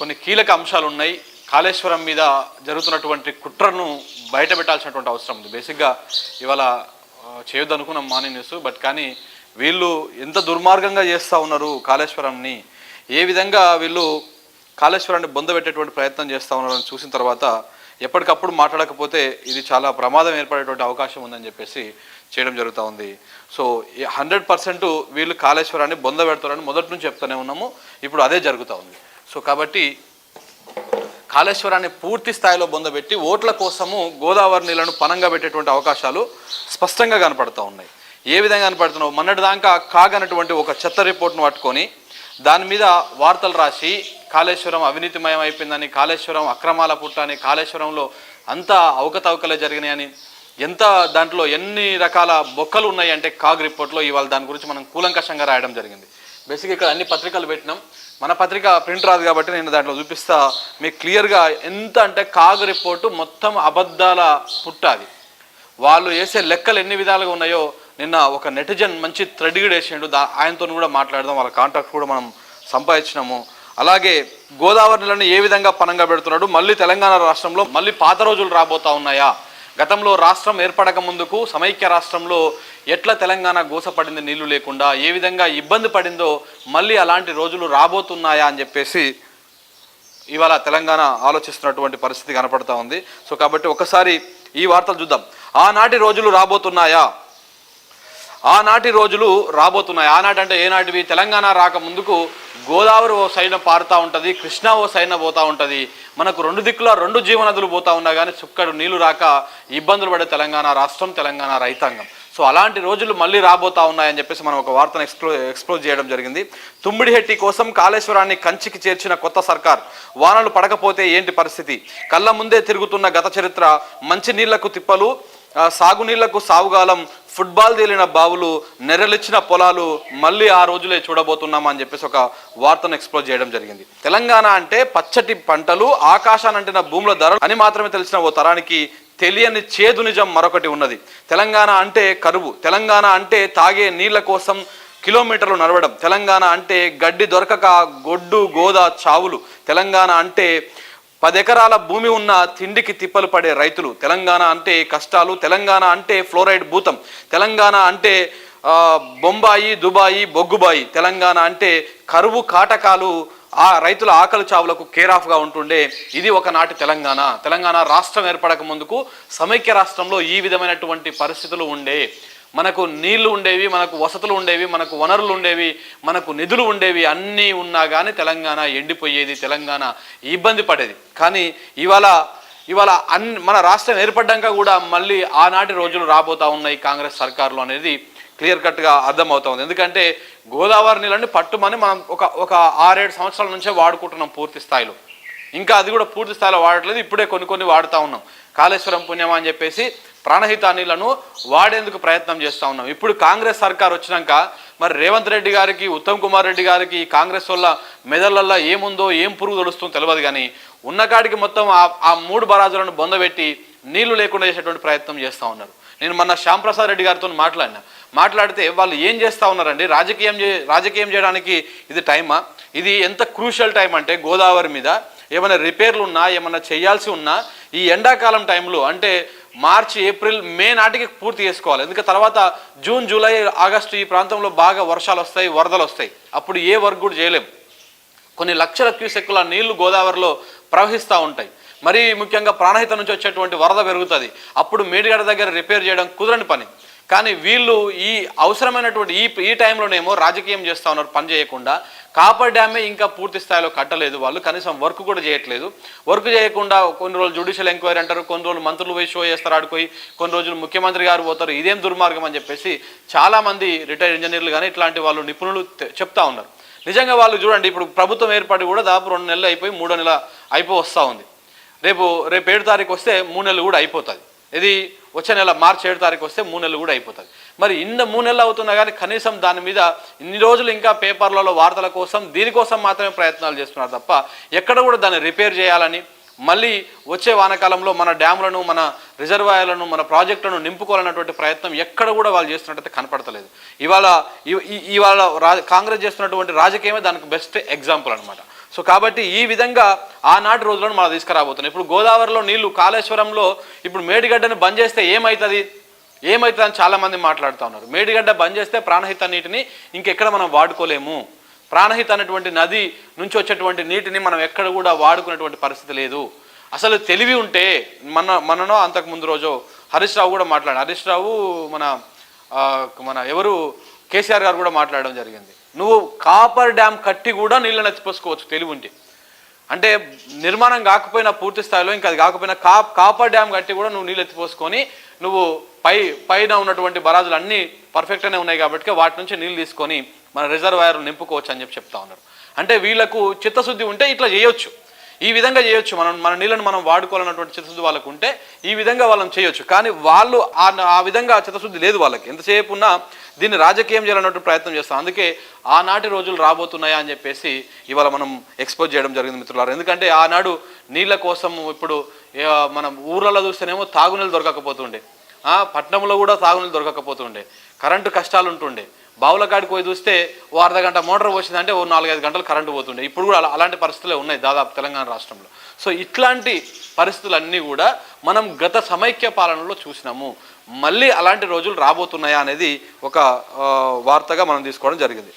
కొన్ని కీలక అంశాలు ఉన్నాయి. కాళేశ్వరం మీద జరుగుతున్నటువంటి కుట్రను బయట పెట్టాల్సినటువంటి అవసరం ఉంది. బేసిక్గా ఇవాళ చేయొద్దు అనుకున్నాం మార్నింగ్ న్యూస్ బట్ కానీ వీళ్ళు ఎంత దుర్మార్గంగా చేస్తూ ఉన్నారు కాళేశ్వరంని ఏ విధంగా వీళ్ళు కాళేశ్వరాన్ని బొందబెట్టేటువంటి ప్రయత్నం చేస్తూ ఉన్నారని చూసిన తర్వాత ఎప్పటికప్పుడు మాట్లాడకపోతే ఇది చాలా ప్రమాదం ఏర్పడేటువంటి అవకాశం ఉందని చెప్పేసి చేయడం జరుగుతూ ఉంది. సో హండ్రెడ్ పర్సెంట్ వీళ్ళు కాళేశ్వరాన్ని బొందబెడతారని మొదటి నుంచి చెప్తూనే ఉన్నాము. ఇప్పుడు అదే జరుగుతూ ఉంది. సో కాబట్టి కాళేశ్వరాన్ని పూర్తి స్థాయిలో బొందబెట్టి ఓట్ల కోసము గోదావరి నీళ్ళను పనంగా పెట్టేటువంటి అవకాశాలు స్పష్టంగా కనపడుతూ ఉన్నాయి. ఏ విధంగా కనపడుతున్నావు? మొన్నటి దాకా కాగనటువంటి ఒక చెత్త రిపోర్ట్ను పట్టుకొని దాని మీద వార్తలు రాసి కాళేశ్వరం అవినీతిమయం అయిపోయిందని కాళేశ్వరం అక్రమాల పుట్టని కాళేశ్వరంలో అంతా అవకతవకలే జరిగినాయని ఎంత దాంట్లో ఎన్ని రకాల బొక్కలు ఉన్నాయి అంటే కాగ్ రిపోర్ట్లో ఇవాళ దాని గురించి మనం కూలంకషంగా రాయడం జరిగింది. బేసిక్గా ఇక్కడ అన్ని పత్రికలు పెట్టినాం. మన పత్రిక ప్రింట్ రాదు కాబట్టి నేను దాంట్లో చూపిస్తా. మీకు క్లియర్గా ఎంత అంటే కాగ్ రిపోర్టు మొత్తం అబద్ధాల పుట్టాది వాళ్ళు వేసే లెక్కలు ఎన్ని విధాలుగా ఉన్నాయో నిన్న ఒక నెటిజన్ మంచి థ్రెడ్గడ్ వేసిండు. దా ఆయనతో కూడా మాట్లాడదాం. వాళ్ళ కాంటాక్ట్ కూడా మనం సంపాదించినాము. అలాగే గోదావరిలోనే ఏ విధంగా పనంగా పెడుతున్నాడు? మళ్ళీ తెలంగాణ రాష్ట్రంలో మళ్ళీ పాత రోజులు రాబోతా ఉన్నాయా? గతంలో రాష్ట్రం ఏర్పడక ముందుకు సమైక్య రాష్ట్రంలో ఎట్లా తెలంగాణ గోసపడింది నీళ్ళు లేకుండా ఏ విధంగా ఇబ్బంది పడిందో మళ్ళీ అలాంటి రోజులు రాబోతున్నాయా అని చెప్పేసి ఇవాళ తెలంగాణ ఆలోచిస్తున్నటువంటి పరిస్థితి కనపడతా ఉంది. సో కాబట్టి ఒకసారి ఈ వార్తలు చూద్దాం. ఆనాటి రోజులు రాబోతున్నాయా? ఆనాటి రోజులు రాబోతున్నాయి? ఆనాటి అంటే ఏనాటివి? తెలంగాణ రాక ముందుకు గోదావరి ఓ సైడ్న పారుతూ ఉంటుంది కృష్ణా ఓ సైడ్న పోతూ ఉంటుంది. మనకు రెండు దిక్కుల రెండు జీవనదులు పోతా ఉన్నా కానీ చుక్కడు నీళ్ళు రాక ఇబ్బందులు పడే తెలంగాణ రాష్ట్రం తెలంగాణ రైతాంగం. సో అలాంటి రోజులు మళ్ళీ రాబోతా ఉన్నాయని చెప్పేసి మనం ఒక వార్తను ఎక్స్ప్లో ఎక్స్ప్లోజ్ చేయడం జరిగింది. తుమ్మిడిహెట్టి కోసం కాళేశ్వరాన్ని కంచికి చేర్చిన కొత్త సర్కార్ వానలు పడకపోతే ఏంటి పరిస్థితి? కళ్ళ ముందే తిరుగుతున్న గత చరిత్ర మంచి నీళ్ళకు తిప్పలు సాగునీళ్ళకు సాగుగాలం ఫుట్బాల్ తేలిన బావులు నెరలిచ్చిన పొలాలు మళ్ళీ ఆ రోజులే చూడబోతున్నాం అని చెప్పేసి ఒక వార్తను ఎక్స్ప్లోర్ చేయడం జరిగింది. తెలంగాణ అంటే పచ్చటి పంటలు ఆకాశానంటిన భూముల ధరలు అని మాత్రమే తెలిసిన ఓ తరానికి తెలియని చేదు నిజం మరొకటి ఉన్నది. తెలంగాణ అంటే కరువు తెలంగాణ అంటే తాగే నీళ్ళ కోసం కిలోమీటర్లు నడవడం తెలంగాణ అంటే గడ్డి దొరకక గొడ్డు గోదా చావులు తెలంగాణ అంటే పది ఎకరాల భూమి ఉన్న తిండికి తిప్పలు పడే రైతులు తెలంగాణ అంటే కష్టాలు తెలంగాణ అంటే ఫ్లోరైడ్ భూతం తెలంగాణ అంటే బొంబాయి దుబాయి బొగ్గుబాయి తెలంగాణ అంటే కరువు కాటకాలు ఆ రైతుల ఆకలి చావులకు కేర్ ఆఫ్గా ఉంటుండే. ఇది ఒకనాటి తెలంగాణ. తెలంగాణ రాష్ట్రం ఏర్పడక ముందుకు సమైక్య రాష్ట్రంలో ఈ విధమైనటువంటి పరిస్థితులు ఉండే. మనకు నీళ్ళు ఉండేవి మనకు వసతులు ఉండేవి మనకు వనరులు ఉండేవి మనకు నిధులు ఉండేవి అన్నీ ఉన్నా కానీ తెలంగాణ ఎండిపోయేది తెలంగాణ ఇబ్బంది పడేది. కానీ ఇవాళ ఇవాళ అన్ మన రాష్ట్రం ఏర్పడ్డాక కూడా మళ్ళీ ఆనాటి రోజులు రాబోతా ఉన్నాయి కాంగ్రెస్ సర్కారులు అనేది క్లియర్ కట్గా అర్థమవుతుంది ఎందుకంటే గోదావరి నీళ్ళని పట్టుమని మనం ఒక ఒక ఆరేడు సంవత్సరాల నుంచే వాడుకుంటున్నాం పూర్తి స్థాయిలో. ఇంకా అది కూడా పూర్తి స్థాయిలో వాడట్లేదు. ఇప్పుడే కొన్ని కొన్ని వాడుతూ ఉన్నాం. కాళేశ్వరం పుణ్యమా అని చెప్పేసి ప్రాణహిత నీళ్ళను వాడేందుకు ప్రయత్నం చేస్తూ ఉన్నాం. ఇప్పుడు కాంగ్రెస్ సర్కార్ వచ్చినాక మరి రేవంత్ రెడ్డి గారికి ఉత్తమ్ కుమార్ రెడ్డి గారికి కాంగ్రెస్ వల్ల మెదళ్ళల్లో ఏముందో ఏం పురుగు తెలుస్తుందో తెలియదు కానీ ఉన్న కాడికి మొత్తం ఆ- ఆ మూడు బరాజులను బొందబెట్టి నీళ్ళు లేకుండా చేసేటువంటి ప్రయత్నం చేస్తూ ఉన్నారు. నేను మొన్న శ్యాంప్రసాద్ రెడ్డి గారితో మాట్లాడినా. మాట్లాడితే వాళ్ళు ఏం చేస్తూ ఉన్నారండి? రాజకీయం చే రాజకీయం చేయడానికి ఇది టైమా? ఇది ఎంత క్రూషియల్ టైం అంటే గోదావరి మీద ఏమైనా రిపేర్లు ఉన్నా ఏమైనా చేయాల్సి ఉన్నా ఈ ఎండాకాలం టైంలో అంటే మార్చి ఏప్రిల్ మే నాటికి పూర్తి చేసుకోవాలి. ఎందుకంటే తర్వాత జూన్ జూలై ఆగస్టు ఈ ప్రాంతంలో బాగా వర్షాలు వస్తాయి వరదలు వస్తాయి. అప్పుడు ఏ వర్క్ కూడా చేయలేం. కొన్ని లక్షల క్యూసెక్కుల నీళ్ళు గోదావరిలో ప్రవహిస్తూ ఉంటాయి. మరీ ముఖ్యంగా ప్రాణహిత నుంచి వచ్చేటువంటి వరద పెరుగుతుంది. అప్పుడు మేడిగడ దగ్గర రిపేర్ చేయడం కుదరని పని. కానీ వీళ్ళు ఈ అవసరమైనటువంటి ఈ ఈ టైంలోనేమో రాజకీయం చేస్తూ ఉన్నారు పని చేయకుండా. కాపర్ డ్యామే ఇంకా పూర్తి స్థాయిలో కట్టలేదు వాళ్ళు కనీసం వర్క్ కూడా చేయట్లేదు. వర్క్ చేయకుండా కొన్ని రోజులు జుడిషియల్ ఎంక్వైరీ అంటారు కొన్ని రోజులు మంత్రులు పోయి షో చేస్తారు ఆడుకోయి కొన్ని రోజులు ముఖ్యమంత్రి గారు పోతారు ఇదేం దుర్మార్గం అని చెప్పేసి చాలామంది రిటైర్డ్ ఇంజనీర్లు కానీ ఇట్లాంటి వాళ్ళు నిపుణులు చెప్తా ఉన్నారు. నిజంగా వాళ్ళు చూడండి ఇప్పుడు ప్రభుత్వం ఏర్పాటు కూడా దాదాపు రెండు నెలలు అయిపోయి మూడో నెల అయిపోయి వస్తూ ఉంది. రేపు రేపు ఏడు తారీఖు వస్తే మూడు నెలలు కూడా అయిపోతుంది ఇది వచ్చే నెల మార్చి ఏడు తారీఖు వస్తే మూడు నెలలు కూడా అయిపోతుంది మరి ఇన్న మూడు నెలలు అవుతున్నా కానీ కనీసం దాని మీద ఇన్ని రోజులు ఇంకా పేపర్లలో వార్తల కోసం దీనికోసం మాత్రమే ప్రయత్నాలు చేస్తున్నారు తప్ప ఎక్కడ కూడా దాన్ని రిపేర్ చేయాలని మళ్ళీ వచ్చే వానకాలంలో మన డ్యాములను మన రిజర్వాయర్లను మన ప్రాజెక్టులను నింపుకోవాలన్నటువంటి ప్రయత్నం ఎక్కడ కూడా వాళ్ళు చేస్తున్నట్టయితే కనపడతలేదు. ఇవాళ ఇవాళ రా కాంగ్రెస్ చేస్తున్నటువంటి రాజకీయమే దానికి బెస్ట్ ఎగ్జాంపుల్ అనమాట సో కాబట్టి ఈ విధంగా ఆనాటి రోజులను మనం తీసుకురాబోతున్నాం. ఇప్పుడు గోదావరిలో నీళ్ళు కాళేశ్వరంలో ఇప్పుడు మేడిగడ్డను బంద్ చేస్తే ఏమవుతుంది ఏమవుతుంది అని చాలామంది మాట్లాడుతూ ఉన్నారు. మేడిగడ్డ బంద్ చేస్తే ప్రాణహిత నీటిని ఇంకెక్కడ మనం వాడుకోలేము? ప్రాణహిత అనేటువంటి నది నుంచి వచ్చేటువంటి నీటిని మనం ఎక్కడ కూడా వాడుకునేటువంటి పరిస్థితి లేదు. అసలు తెలివి ఉంటే మన మననో అంతకు ముందు రోజు హరీష్ రావు కూడా మాట్లాడారు. హరీష్ రావు మన మన ఎవరు? కేసీఆర్ గారు కూడా మాట్లాడడం జరిగింది. నువ్వు కాపర్ డ్యామ్ కట్టి కూడా నీళ్ళని ఎత్తిపోసుకోవచ్చు తెలివి ఉంటే అంటే నిర్మాణం కాకపోయినా పూర్తి స్థాయిలో ఇంకా అది కాకపోయినా కా కాపర్ డ్యామ్ కట్టి కూడా నువ్వు నీళ్ళు ఎత్తిపోసుకొని నువ్వు పై పైన ఉన్నటువంటి బరాజులు అన్నీ పర్ఫెక్ట్గానే ఉన్నాయి కాబట్టి వాటి నుంచి నీళ్ళు తీసుకొని మన రిజర్వాయర్లు నింపుకోవచ్చు అని చెప్పి చెప్తా ఉన్నారు. అంటే వీళ్ళకు చిత్తశుద్ధి ఉంటే ఇట్లా చేయొచ్చు. ఈ విధంగా చేయొచ్చు. మనం మన నీళ్ళని మనం వాడుకోవాలన్నటువంటి చిత్తశుద్ధి వాళ్ళకు ఉంటే ఈ విధంగా వాళ్ళని చేయొచ్చు. కానీ వాళ్ళు ఆ విధంగా చిత్తశుద్ధి లేదు వాళ్ళకి. ఎంతసేపు ఉన్నా దీన్ని రాజకీయం చేయాలన్నట్టు ప్రయత్నం చేస్తాం. అందుకే ఆనాటి రోజులు రాబోతున్నాయా అని చెప్పేసి ఇవాళ మనం ఎక్స్పోజ్ చేయడం జరిగింది మిత్రులారు. ఎందుకంటే ఆనాడు నీళ్ళ కోసం ఇప్పుడు మనం ఊర్లలో చూస్తేనేమో తాగునీళ్ళు దొరకకపోతుండే. పట్టణంలో పట్నంలో కూడా తాగునీళ్ళు దొరకకపోతుండే. కరెంటు కష్టాలు ఉంటుండే బావుల కాడికి పోయి చూస్తే ఓ అర్ధ గంట మోటార్ పోసిందంటే ఓ నాలుగైదు గంటలు కరెంటు పోతుండే. ఇప్పుడు కూడా అలా అలాంటి పరిస్థితులే ఉన్నాయి దాదాపు తెలంగాణ రాష్ట్రంలో. సో ఇట్లాంటి పరిస్థితులన్నీ కూడా మనం గత సమైక్య పాలనలో చూసినాము. మళ్ళీ అలాంటి రోజులు రాబోతున్నాయా అనేది ఒక వార్తగా మనం తీసుకోవడం జరిగింది.